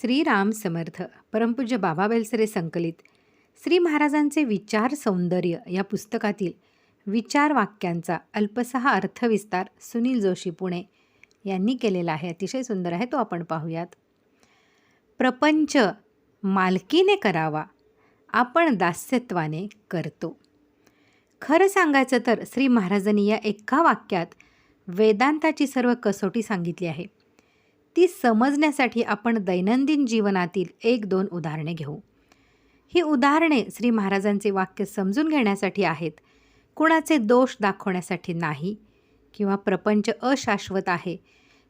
श्रीराम समर्थ परमपूज्य बाबा बेलसरे संकलित. श्री महाराजांचे विचार सौंदर्य या पुस्तकातील विचार वाक्यांचा अल्पसहा अर्थविस्तार सुनील जोशी पुणे यांनी केलेला आहे. अतिशय सुंदर आहे. तो आपण पाहूयात. प्रपंच मालकीने करावा आपण दास्यत्वाने करतो. खरं सांगायचं तर श्री महाराजांनी या एका वाक्यात वेदांताची सर्व कसोटी सांगितली आहे. ती समजण्यासाठी आपण दैनंदिन जीवनातील एक दोन उदाहरणे घेऊ. ही उदाहरणे श्री महाराजांचे वाक्य समजून घेण्यासाठी आहेत. कुणाचे दोष दाखवण्यासाठी नाही किंवा प्रपंच अशाश्वत आहे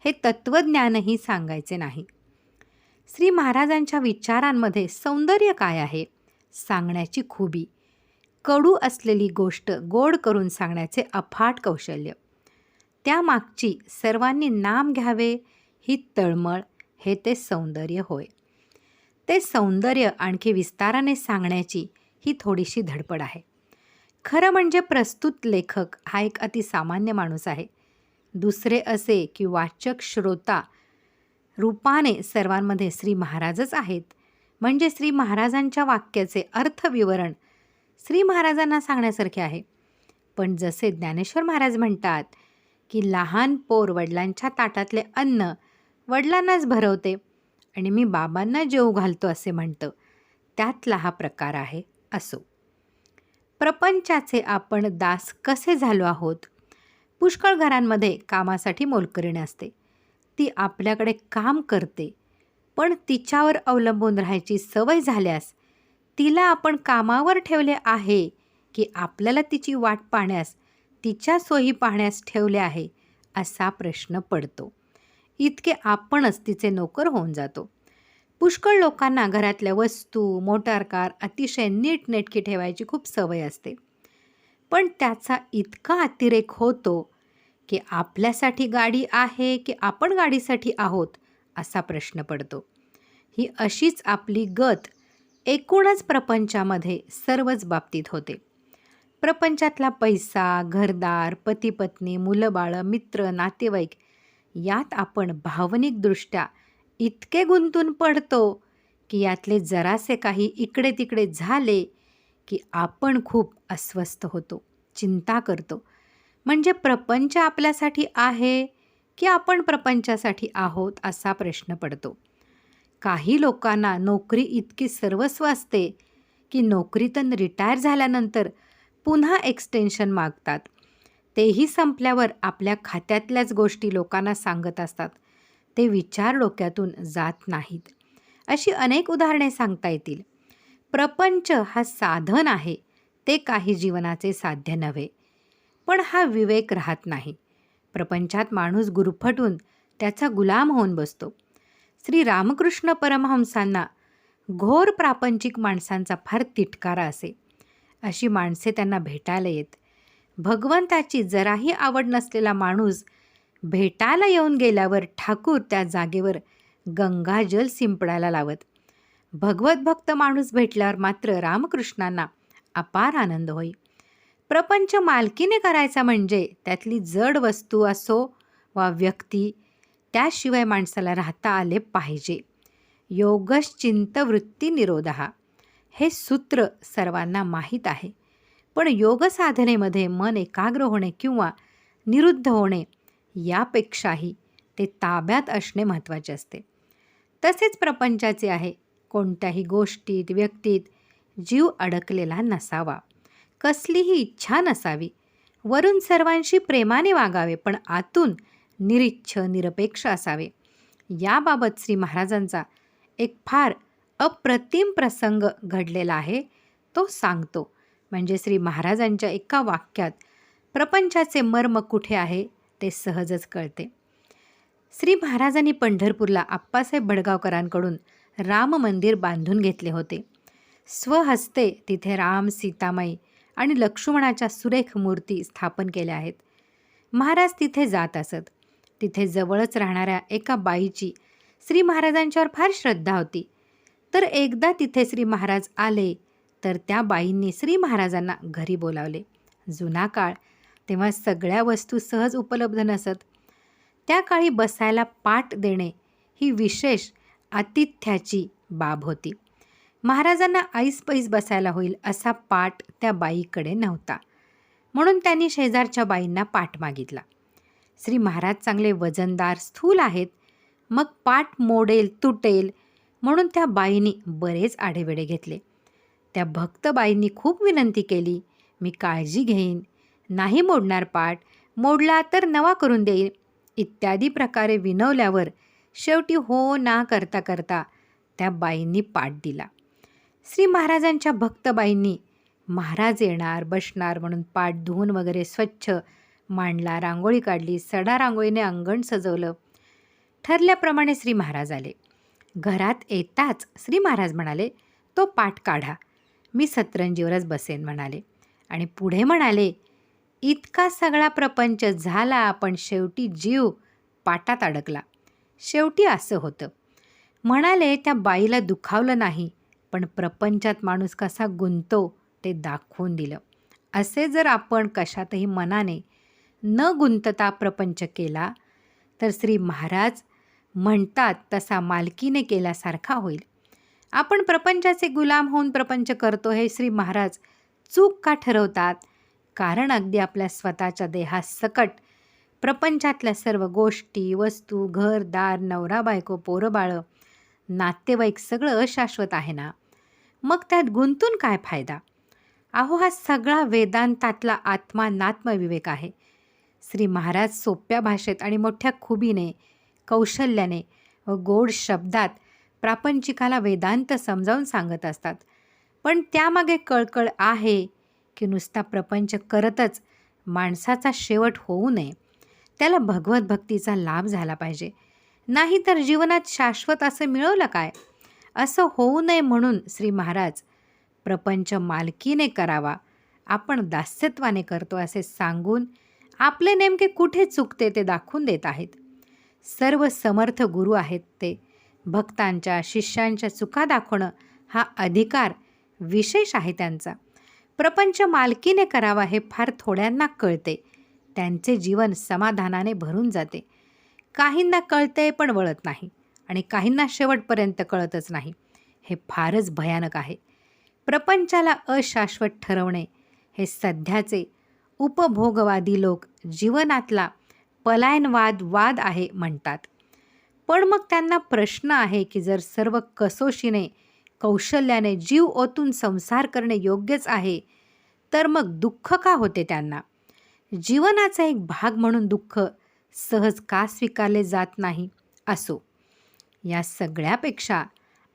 हे तत्त्वज्ञानही सांगायचे नाही. श्री महाराजांच्या विचारांमध्ये सौंदर्य काय आहे? सांगण्याची खुबी. कडू असलेली गोष्ट गोड करून सांगण्याचे अफाट कौशल्य. त्यामागची सर्वांनी नाम घ्यावे ही तळमळ हे ते सौंदर्य होय. ते सौंदर्य आणखी विस्ताराने सांगण्याची ही थोडीशी धडपड आहे. खरं म्हणजे प्रस्तुत लेखक हा एक अतिसामान्य माणूस आहे. दुसरे असे की वाचक श्रोता रूपाने सर्वांमध्ये श्री महाराजच आहेत. म्हणजे श्री महाराजांच्या वाक्याचे अर्थविवरण श्री महाराजांना सांगण्यासारखे आहे. पण जसे ज्ञानेश्वर महाराज म्हणतात की लहान पोर वडिलांच्या ताटातले अन्न वडिलांनाच भरवते. आणि मी बाबांना जेव घालतो असे म्हणतं. त्यातला हा प्रकार आहे असो. प्रपंचाचे आपण दास कसे झालो आहोत? पुष्कळ घरांमध्ये कामासाठी मोलकरीण असते. ती आपल्याकडे काम करते. पण तिच्यावर अवलंबून राहायची सवय झाल्यास तिला आपण कामावर ठेवले आहे की आपल्याला तिची वाट पाहण्यास तिच्या सोयी पाहण्यास ठेवले आहे असा प्रश्न पडतो. इतके आपणच तिचे नोकर होऊन जातो. पुष्कळ लोकांना घरातल्या वस्तू मोटार कार अतिशय नीटनेटकी ठेवायची खूप सवय असते. पण त्याचा इतका अतिरेक होतो की आपल्यासाठी गाडी आहे की आपण गाडीसाठी आहोत असा प्रश्न पडतो. ही अशीच आपली गत एकूणच प्रपंचामध्ये सर्वच बाबतीत होते. प्रपंचातला पैसा घरदार पतीपत्नी मुलं बाळं मित्र नातेवाईक यात आपण भावनिकदृष्ट्या इतके गुंतून पडतो की यातले जरासे काही इकडे तिकडे झाले की आपण खूप अस्वस्थ होतो चिंता करतो. म्हणजे प्रपंच आपल्यासाठी आहे की आपण प्रपंचासाठी आहोत असा प्रश्न पडतो. काही लोकांना नोकरी इतकी सर्वस्व असते की नोकरीतून रिटायर झाल्यानंतर पुन्हा एक्सटेन्शन मागतात. तेही संपल्यावर आपल्या खात्यातल्याच गोष्टी लोकांना सांगत असतात. ते विचार डोक्यातून जात नाहीत. अशी अनेक उदाहरणे सांगता येतील. प्रपंच हा साधन आहे. ते काही जीवनाचे साध्य नव्हे. पण हा विवेक राहत नाही. प्रपंचात माणूस गुरफटून त्याचा गुलाम होऊन बसतो. श्री रामकृष्ण परमहंसांना घोर प्रापंचिक माणसांचा फार तिटकारा असे. अशी माणसे त्यांना भेटायला येत. भगवंताची जराही आवड नसलेला माणूस भेटायला येऊन गेल्यावर ठाकूर त्या जागेवर गंगाजल शिंपडायला लावत. भगवत भक्त माणूस भेटल्यावर मात्र रामकृष्णांना अपार आनंद होई. प्रपंच मालकीने करायचा म्हणजे त्यातली जड वस्तू असो वा व्यक्ती त्याशिवाय माणसाला राहता आले पाहिजे. योगश्चिंत वृत्ती निरोधा हे सूत्र सर्वांना माहीत आहे. पण योगसाधनेमध्ये मन एकाग्र होणे किंवा निरुद्ध होणे यापेक्षाही ते ताब्यात असणे महत्त्वाचे असते. तसेच प्रपंचाचे आहे. कोणत्याही गोष्टीत व्यक्तीत जीव अडकलेला नसावा. कसलीही इच्छा नसावी. वरून सर्वांशी प्रेमाने वागावे पण आतून निरिच्छ निरपेक्ष असावे. याबाबत श्री महाराजांचा एक फार अप्रतिम प्रसंग घडलेला आहे तो सांगतो. म्हणजे श्री महाराजांच्या एका वाक्यात प्रपंचाचे मर्म कुठे आहे ते सहजच कळते. श्री महाराजांनी पंढरपूरला आप्पासाहेब भडगावकरांकडून राम मंदिर बांधून घेतले होते. स्वहस्ते तिथे राम सीतामाई आणि लक्ष्मणाच्या सुरेख मूर्ती स्थापन केल्या आहेत. महाराज तिथे जात असत. तिथे जवळच राहणाऱ्या एका बाईची श्री महाराजांच्यावर फार श्रद्धा होती. तर एकदा तिथे श्री महाराज आले तर त्या बाईंनी श्री महाराजांना घरी बोलावले. जुना काळ तेव्हा सगळ्या वस्तू सहज उपलब्ध नसत. त्या काळी बसायला पाठ देणे ही विशेष आतिथ्याची बाब होती. महाराजांना ऐस पैस बसायला होईल असा पाठ त्या बाईकडे नव्हता. म्हणून त्यांनी शेजारच्या बाईंना पाठ मागितला. श्री महाराज चांगले वजनदार स्थूल आहेत. मग पाठ मोडेल तुटेल म्हणून त्या बाईंनी बरेच आढेवेढे घेतले. त्या भक्तबाईंनी खूप विनंती केली मी काळजी घेईन नाही मोडणार पाठ मोडला तर नवा करून देईन. इत्यादी प्रकारे विनवल्यावर शेवटी हो ना करता करता त्या बाईंनी पाठ दिला. श्री महाराजांच्या भक्तबाईंनी महाराज येणार बसणार म्हणून पाठ धुवून वगैरे स्वच्छ मांडला रांगोळी काढली सडा रांगोळीने अंगण सजवलं. ठरल्याप्रमाणे श्री महाराज आले. घरात येताच श्री महाराज म्हणाले तो पाठ काढा. मी सतरंजीवरच बसेन म्हणाले. आणि पुढे म्हणाले इतका सगळा प्रपंच झाला पण शेवटी जीव पाटात अडकला. शेवटी असं होतं म्हणाले त्या बाईला दुखावलं नाही पण प्रपंचात माणूस कसा गुंतो ते दाखवून दिलं. असे जर आपण कशातही मनाने न गुंतता प्रपंच केला तर श्री महाराज म्हणतात तसा मालकीने केल्यासारखा होईल. आपण प्रपंचाचे गुलाम होऊन प्रपंच करतो हे श्री महाराज चूक का ठरवतात? कारण अगदी आपल्या स्वतःच्या देहासकट प्रपंचातल्या सर्व गोष्टी वस्तू घर दार नवरा बायको पोरं बाळं नातेवाईक सगळं अशाश्वत आहे ना? मग त्यात गुंतून काय फायदा? अहो हा सगळा वेदांतातला आत्मा नात्मविवेक आहे. श्री महाराज सोप्या भाषेत आणि मोठ्या खुबीने कौशल्याने व गोड शब्दात प्रापंचिकाला वेदांत समजावून सांगत असतात. पण त्यामागे कळकळ आहे की नुसता प्रपंच करतच माणसाचा शेवट होऊ नये. त्याला भगवत भक्तीचा लाभ झाला पाहिजे. नाहीतर जीवनात शाश्वत असं मिळवलं काय? असं होऊ नये म्हणून श्री महाराज प्रपंच मालकीने करावा. आपण दास्यत्वाने करतो असे सांगून आपले नेमके कुठे चुकते ते दाखवून देत आहेत. सर्व समर्थ गुरु आहेत ते. भक्तांच्या शिष्यांच्या चुका दाखवणं हा अधिकार विशेष आहे त्यांचा. प्रपंच मालकीने करावा हे फार थोड्यांना कळते. त्यांचे जीवन समाधानाने भरून जाते. काहींना कळते पण वळत नाही आणि काहींना शेवटपर्यंत कळतच नाही. हे फारच भयानक आहे. प्रपंचाला अशाश्वत ठरवणे हे सध्याचे उपभोगवादी लोक जीवनातला पलायनवाद वाद आहे म्हणतात. पण मग त्यांना प्रश्न आहे की जर सर्व कसोशीने कौशल्याने जीव ओतून संसार करणे योग्यच आहे तर मग दुःख का होते त्यांना? जीवनाचा एक भाग म्हणून दुःख सहज का स्वीकारले जात नाही? असो. या सगळ्यापेक्षा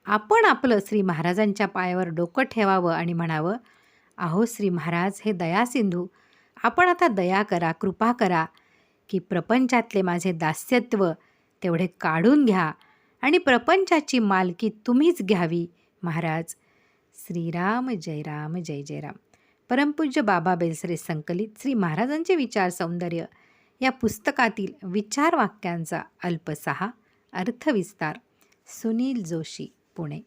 आपण आपलं श्री महाराजांच्या पायावर डोकं ठेवावं आणि म्हणावं अहो श्री महाराज हे दयासिंधू आपण आता दया करा कृपा करा की प्रपंचातले माझे दास्यत्व तेवढे काढून घ्या आणि प्रपंचाची मालकी तुम्हीच घ्यावी महाराज. श्रीराम जय राम जय जय राम. परमपूज्य बाबा बेलसरे संकलित श्री महाराजांचे विचार सौंदर्य या पुस्तकातील विचार वाक्यांचा अल्पसहा अर्थविस्तार. सुनील जोशी पुणे.